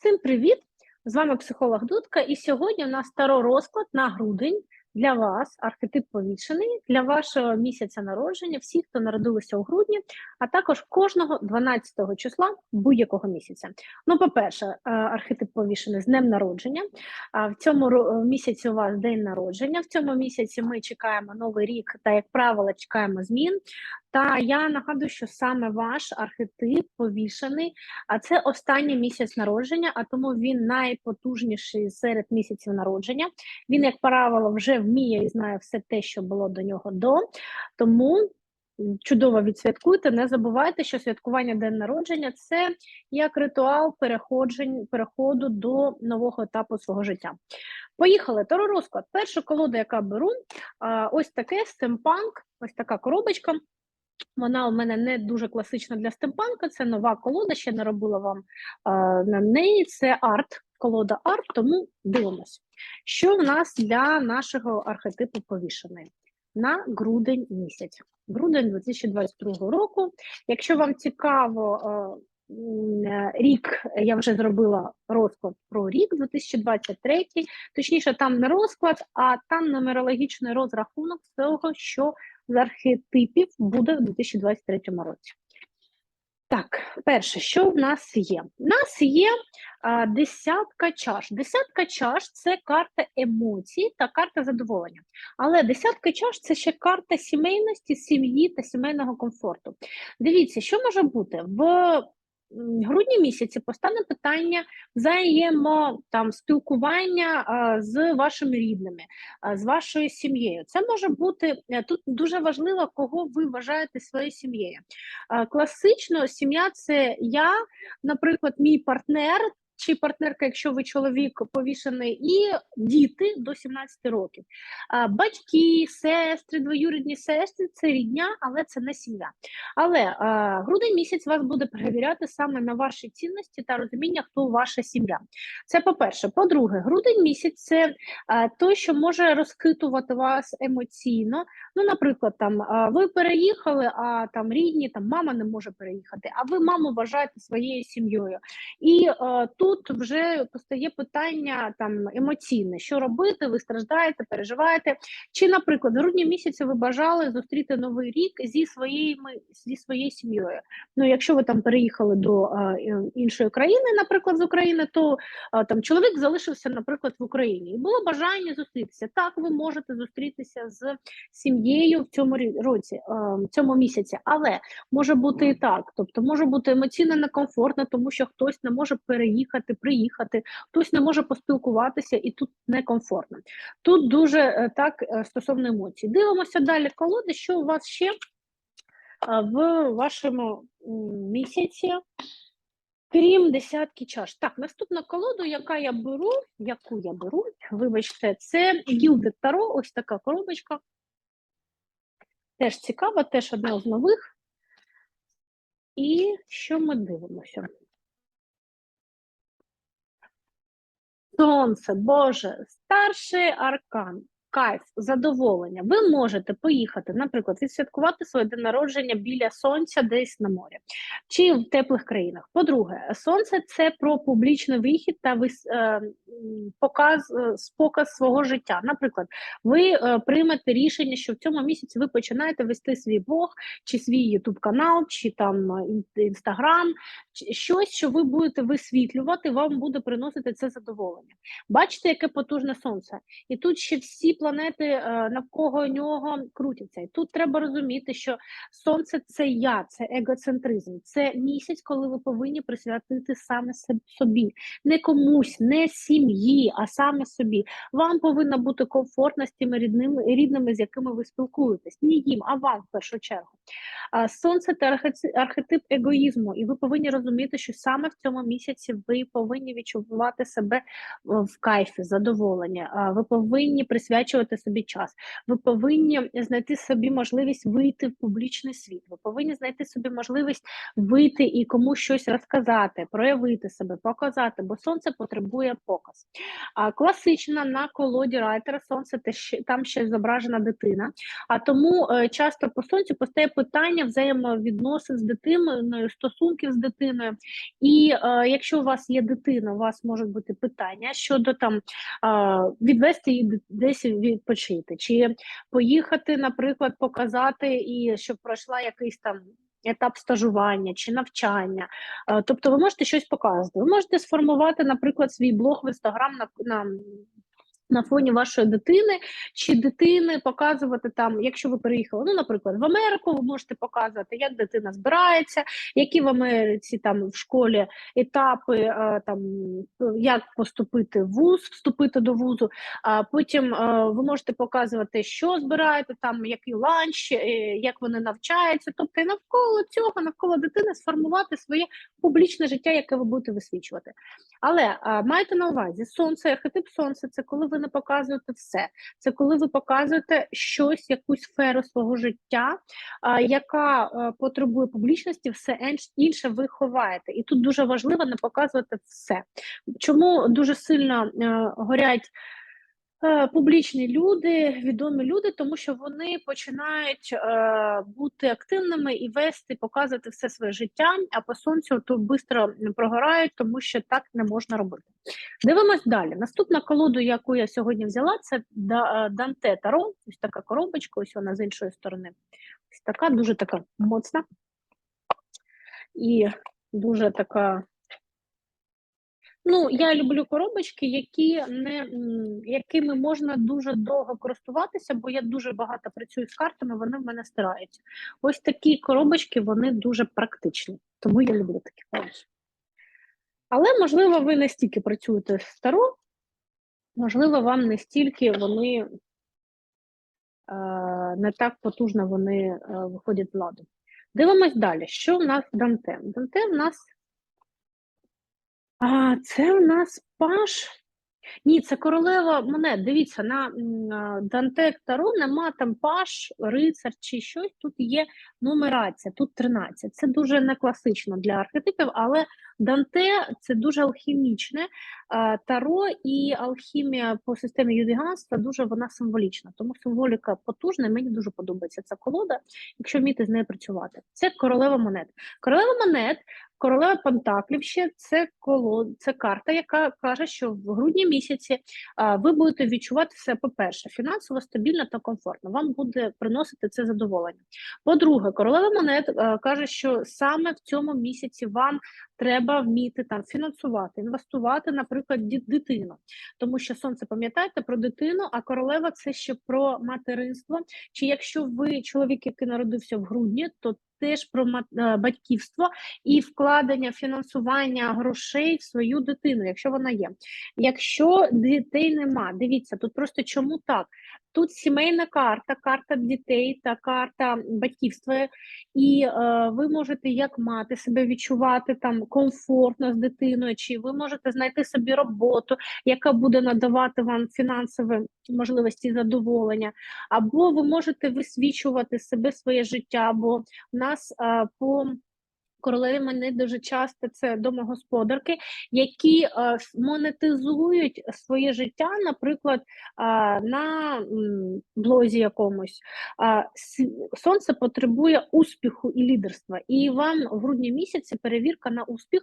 Всім привіт! З вами психолог Дудка, і сьогодні у нас таро розклад на грудень для вас, архетип повішений, для вашого місяця народження, всіх, хто народилися у грудні, а також кожного 12 числа будь-якого місяця. Ну, по-перше, е, архетип повішений з днем народження. В цьому місяці у вас день народження. В цьому місяці ми чекаємо новий рік та, як правило, чекаємо змін. Та я нагадую, що саме ваш архетип повішений, а це останній місяць народження, а тому він найпотужніший серед місяців народження. Він, як правило, вже вміє і знає все те, що було до нього до. Тому чудово відсвяткуйте. Не забувайте, що святкування день народження це як ритуал переходу до нового етапу свого життя. Поїхали. Таро розклад. Перша колода, яка беру, ось таке стемпанк, ось така коробочка. Вона у мене не дуже класична для стемпанка, це нова колода, ще не робила вам а, на неї. Це арт, колода арт, тому дивимось. Що в нас для нашого архетипу повішений на грудень місяць? Грудень 2022 року. Якщо вам цікаво е, е, рік, я вже зробила розклад про рік 2023, точніше, там не розклад, а там нумерологічний розрахунок того, що з архетипів буде в 2023 році. Так, перше, що в нас є? У нас є а, десятка чаш. Десятка чаш це карта емоцій та карта задоволення. Але десятка чаш це ще карта сімейності, сім'ї та сімейного комфорту. Дивіться, що може бути в грудні місяці постане питання взаємо там спілкування з вашими рідними, з вашою сім'єю. Це може бути е, тут дуже важливо, кого ви вважаєте своєю сім'єю. Класично сім'я це я, наприклад, мій партнер. Чи партнерка, якщо ви чоловік повішений, і діти до 17 років. Батьки, сестри, двоюрідні сестри це рідня, але це не сім'я. Але грудень місяць вас буде перевіряти саме на ваші цінності та розуміння, хто ваша сім'я. Це по-перше. По-друге, грудень місяць це той, що може розхитувати вас емоційно. Ну, наприклад, там ви переїхали, а там рідні, там мама не може переїхати, а ви маму вважаєте своєю сім'єю. І е, тут вже постає питання там емоційне, що робити, ви страждаєте, переживаєте. Чи, наприклад, в грудні місяці ви бажали зустріти новий рік зі своїми зі своєю сім'єю. Ну, якщо ви там переїхали до е, е, іншої країни, наприклад, з України, то е, там чоловік залишився, наприклад, в Україні, і було бажання зустрітися. Так, ви можете зустрітися з сім'єю в цьому році, в цьому місяці, але може бути і так. Тобто може бути емоційно некомфортно, тому що хтось не може переїхати, приїхати, хтось не може поспілкуватися, і тут некомфортно. Тут дуже е, так е, стосовно емоцій. Дивимося далі колоди, що у вас ще в вашому місяці. Крім десятки чаш. Так, наступна колоду, яка я беру, яку я беру, вибачте, це Gilded Таро, ось така коробочка. Теж цікава, теж одна з нових. І що ми дивимося? Сонце, Боже, старший аркан, кайф, задоволення. Ви можете поїхати, наприклад, відсвяткувати своє день народження біля сонця десь на морі чи в теплих країнах. По-друге, сонце це про публічний вихід та вис, е, показ, е, показ свого життя. Наприклад, ви е, приймете рішення, що в цьому місяці ви починаєте вести свій блог, чи свій Ютуб канал, чи там інстаграм, щось, що ви будете висвітлювати, вам буде приносити це задоволення. Бачите, яке потужне сонце, і тут ще всі планети е, навколо нього крутяться. І тут треба розуміти, що сонце це я, це егоцентризм, це місяць, коли ви повинні присвятити саме собі, не комусь, не сім'ї, а саме собі. Вам повинно бути комфортно з тими рідними, рідними, з якими ви спілкуєтесь, не їм, а вам в першу чергу. Сонце це архетип егоїзму, і ви повинні розуміти, що саме в цьому місяці ви повинні відчувати себе в кайфі, задоволення. Ви повинні присвячувати собі час. Ви повинні знайти собі можливість вийти в публічний світ. Ви повинні знайти собі можливість вийти і комусь щось розказати, проявити себе, показати, бо сонце потребує показ. А класично на колоді райтера сонце там ще зображена дитина. А тому е, часто по сонцю постає питання взаємовідносин з дитиною, стосунків з дитиною. І е, якщо у вас є дитина, у вас можуть бути питання щодо там е, відвести її десь відпочити, чи поїхати, наприклад, показати і щоб пройшла якийсь там. Етап стажування чи навчання, Е, тобто ви можете щось показувати. Ви можете сформувати, наприклад, свій блог в інстаграм на, на, на фоні вашої дитини чи дитини показувати там, якщо ви переїхали, ну, наприклад, в Америку, ви можете показувати, як дитина збирається, які в Америці там в школі етапи, е, там як поступити в вуз, вступити до вузу. А потім е, ви можете показувати, що збираєте, там який ланч, е, як вони навчаються. Тобто, навколо цього, навколо дитини сформувати своє публічне життя, яке ви будете висвічувати. Але майте на увазі, сонце, архетип сонця це коли ви не показуєте все. Це коли ви показуєте щось, якусь сферу свого життя, яка а, потребує публічності, все інше ви ховаєте. І тут дуже важливо не показувати все. Чому дуже сильно е, горять е, публічні люди, відомі люди, тому що вони починають е, бути активними і вести, показувати все своє життя, а по сонцю то швидко прогорають, тому що так не можна робити. Дивимось далі. Наступна колоду, яку я сьогодні взяла, це Да- е, Данте Таро. Ось така коробочка, ось вона з іншої сторони. Ось така, дуже така моцна. І дуже така Ну, я люблю коробочки, які не якими можна дуже довго користуватися, бо я дуже багато працюю з картами, вони в мене стираються. Ось такі коробочки, вони дуже практичні, тому я люблю такі коробочки. Але, можливо, ви не стільки працюєте з старо, можливо, вам не стільки вони е, не так потужно вони е, виходять з ладу. Дивимось далі. Що в нас Данте? Данте в нас а, це в нас паш. Ні, це королева монет. Дивіться, на Дантек Таро нема там паш, рицар чи щось. Тут є нумерація, тут 13. Це дуже не класично для архетипів, але Данте це дуже алхімічне. Таро і алхімія по системі юдиганства дуже вона символічна. Тому символіка потужна. Мені дуже подобається ця колода, якщо вміти з нею працювати. Це королева монет. Королева монет Королева Пентаклів ще це коло, це карта, яка каже, що в грудні місяці ви будете відчувати все, по-перше, фінансово стабільно та комфортно. Вам буде приносити це задоволення. По-друге, королева монет каже, що саме в цьому місяці вам треба вміти там фінансувати, інвестувати, наприклад, дитину, тому що сонце пам'ятаєте про дитину, а королева це ще про материнство. Чи якщо ви чоловік, який народився в грудні, то теж про е, батьківство і вкладення фінансування грошей в свою дитину, якщо вона є. Якщо дітей нема, дивіться, тут просто чому так? Тут сімейна карта, карта дітей та карта батьківства, і е, ви можете як мати себе відчувати там комфортно з дитиною, чи ви можете знайти собі роботу, яка буде надавати вам фінансові можливості задоволення, або ви можете висвічувати себе своє життя, бо в нас е, по королеві мене дуже часто це домогосподарки, які е, монетизують своє життя, наприклад, е, на блозі якомусь. Сонце потребує успіху і лідерства, і вам в грудні місяці перевірка на успіх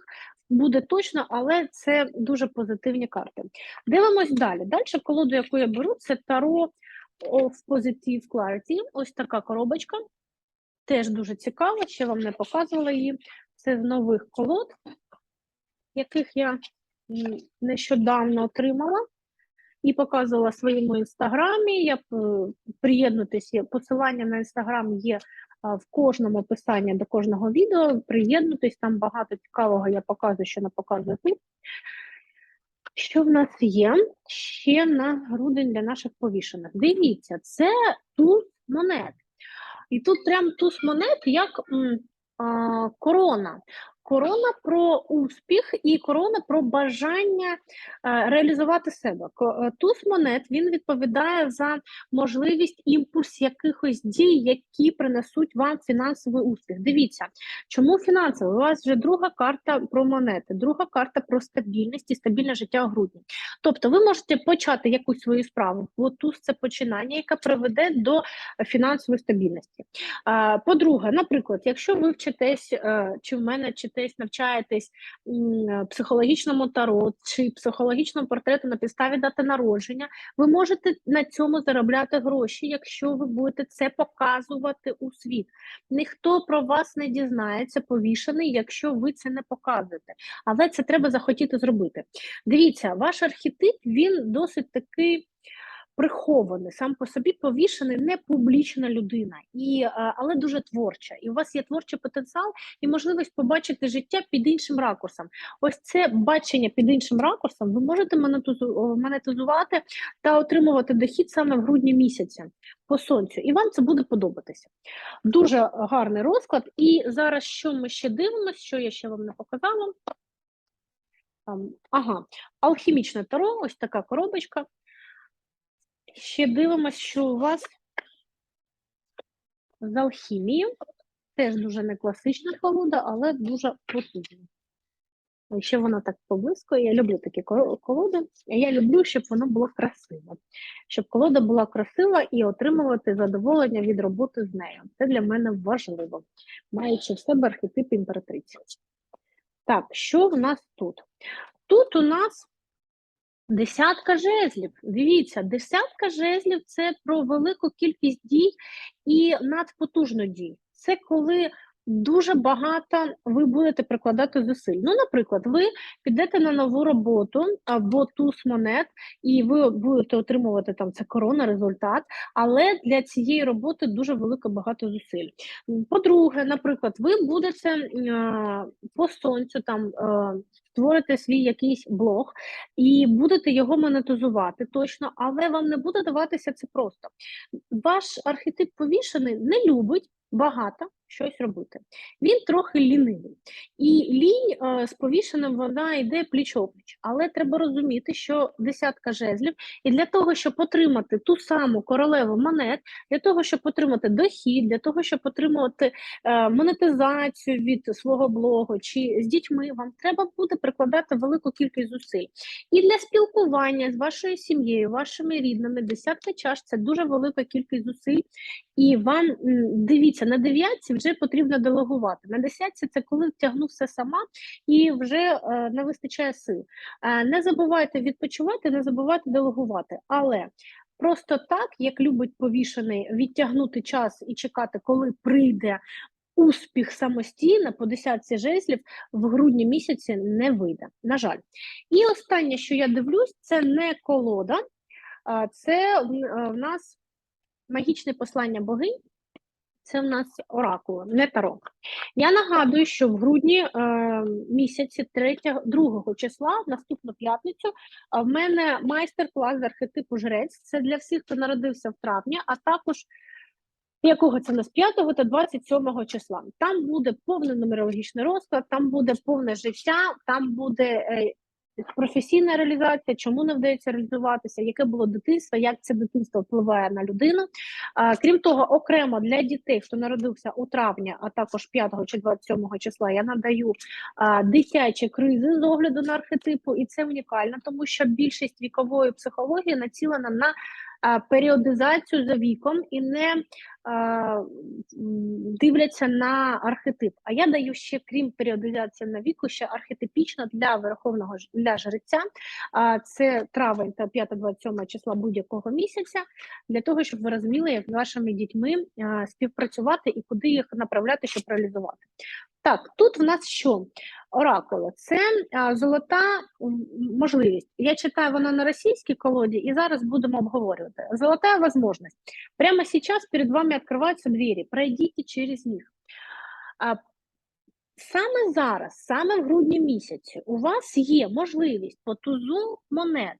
буде точно, але це дуже позитивні карти. Дивимось далі. Далі колоду, яку я беру, це Таро of Positive Clarity. Ось така коробочка. Теж дуже цікаво, ще вам не показувала її. Це з нових колод, яких я нещодавно отримала і показувала в своєму інстаграмі. Я п- приєднуйтесь, посилання на інстаграм є в кожному описанні до кожного відео. Приєднуйтесь, там багато цікавого я показую, що не показую тут. Що в нас є ще на грудень для наших повішених? Дивіться, це туз монет. І тут прям туз монет як а, корона. Корона про успіх і корона про бажання е, реалізувати себе. Е, Туз монет він відповідає за можливість імпульс якихось дій, які принесуть вам фінансовий успіх. Дивіться, чому фінансовий? У вас вже друга карта про монети, друга карта про стабільність і стабільне життя у грудні. Тобто, ви можете почати якусь свою справу, бо туз це починання, яке приведе до фінансової стабільності. По-друге, наприклад, якщо ви вчитесь, е, чи в мене вчитесь, навчаєтесь е, психологічному таро чи психологічному портрету на підставі дати народження, ви можете на цьому заробляти гроші, якщо ви будете це показувати у світ. Ніхто про вас не дізнається повішений, якщо ви це не показуєте. Але це треба захотіти зробити. Дивіться, ваш архетип він досить такий прихований, сам по собі повішений, не публічна людина, і, але дуже творча. І у вас є творчий потенціал і можливість побачити життя під іншим ракурсом. Ось це бачення під іншим ракурсом ви можете монетизувати та отримувати дохід саме в грудні місяці по сонцю, і вам це буде подобатися. Дуже гарний розклад. І зараз що ми ще дивимося, що я ще вам не показала. Ага, алхімічне таро, ось така коробочка. Ще дивимося, що у вас з алхімією. Теж дуже не класична колода, але дуже потужна. Ще вона так поблизько. Я люблю такі колоди. Я люблю, щоб воно було красиво. Щоб колода була красива і отримувати задоволення від роботи з нею. Це для мене важливо, маючи в себе архетип імператриці. Так, що в нас тут? Тут у нас Десятка жезлів. Дивіться, десятка жезлів це про велику кількість дій і надпотужну дій. Це коли дуже багато ви будете прикладати зусиль. Ну, наприклад, ви підете на нову роботу або туз монет, і ви будете отримувати там це корона, результат, але для цієї роботи дуже велике багато зусиль. По-друге, наприклад, ви будете по сонцю там е, створите свій якийсь блог і будете його монетизувати точно, але вам не буде даватися це просто. Ваш архетип повішений не любить багато щось робити. Він трохи лінивий. І лінь е, з повішеним вона йде пліч-опліч. Але треба розуміти, що десятка жезлів, і для того, щоб отримати ту саму королеву монет, для того, щоб отримати дохід, для того, щоб отримувати е, монетизацію від свого блогу чи з дітьми, вам треба буде прикладати велику кількість зусиль. І для спілкування з вашою сім'єю, вашими рідними, десятка чаш це дуже велика кількість зусиль. І вам дивіться, на дев'ятці вже потрібно делегувати. На десятці це коли втягну все сама і вже е, не вистачає сил. Е, не забувайте відпочивати, не забувайте делегувати. Але просто так, як любить повішений, відтягнути час і чекати, коли прийде успіх самостійно по десятці жезлів в грудні місяці не вийде. На жаль. І останнє, що я дивлюсь, це не колода, це е, в нас магічне послання богинь. Це в нас оракула, не таро. Я нагадую, що в грудні е, місяці 3, 2 числа, наступну п'ятницю, в мене майстер-клас з архетипу жрець. Це для всіх, хто народився в травні, а також якого це нас 5 та 27 числа. Там буде повний нумерологічний розклад, там буде повне життя, там буде е, професійна реалізація, чому не вдається реалізуватися, яке було дитинство, як це дитинство впливає на людину. А, крім того, окремо для дітей, хто народився у травні, а також 5 чи 27 числа, я надаю а, дитячі кризи з огляду на архетипу, і це унікально, тому що більшість вікової психології націлена на періодизацію за віком і не дивляться на архетип. А я даю ще, крім періодизації на віку, ще архетипічно для верховного для жреця. Це травень та 5-27 числа будь-якого місяця, для того, щоб ви розуміли, як з вашими дітьми співпрацювати і куди їх направляти, щоб реалізувати. Так, тут в нас що? Оракули це а, золота можливість. Я читаю воно на російській колоді, і зараз будемо обговорювати. Золотая возможность. Прямо сейчас перед вами открываются двери. Пройдите через них. А, Саме зараз, саме в грудні місяці, у вас є можливість по тузу монет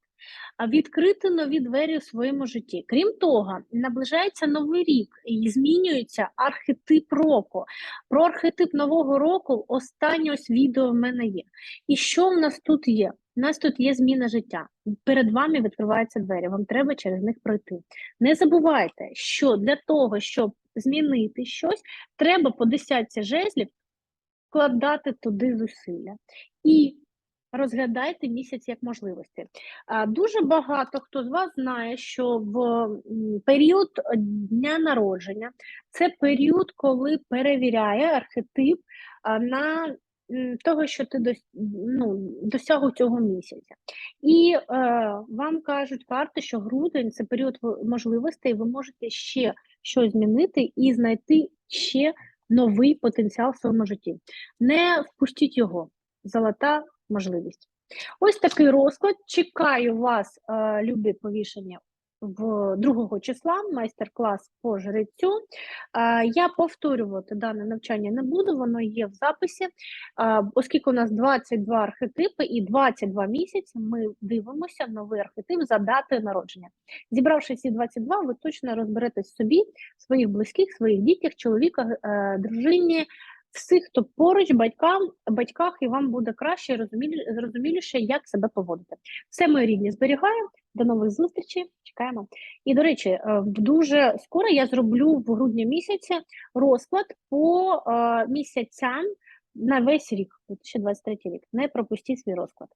відкрити нові двері у своєму житті. Крім того, наближається новий рік і змінюється архетип року. Про архетип нового року останнє ось відео в мене є. І що в нас тут є? У нас тут є зміна життя. Перед вами відкриваються двері, вам треба через них пройти. Не забувайте, що для того, щоб змінити щось, треба по десятці жезлів вкладати туди зусилля. І розглядайте місяць як можливості. Дуже багато хто з вас знає, що в період дня народження це період, коли перевіряє архетип на того, що ти ну, досяг цього місяця. І е, вам кажуть карти, що грудень це період можливостей, ви можете ще щось змінити і знайти ще новий потенціал в своєму житті. Не впустіть його. Золота можливість. Ось такий розклад. Чекаю вас, е, любі повішення, в 2 числа, майстер-клас по жрецю. Е, Я повторювати дане навчання не буду, воно є в записі. Е, Оскільки у нас 22 архетипи і 22 місяці, ми дивимося новий архетип за датою народження. Зібравши ці 22, ви точно розберетесь собі, своїх близьких, своїх дітях, чоловіках, е, дружині, всіх, хто поруч, батькам, батьках, і вам буде краще розумілі- зрозуміліше, як себе поводити. Все, мої рідні, зберігаю. До нових зустрічей. Чекаємо. І до речі, е, дуже скоро я зроблю в грудні місяці розклад по е, місяцям на весь рік, 2023 рік. Не пропустіть свій розклад.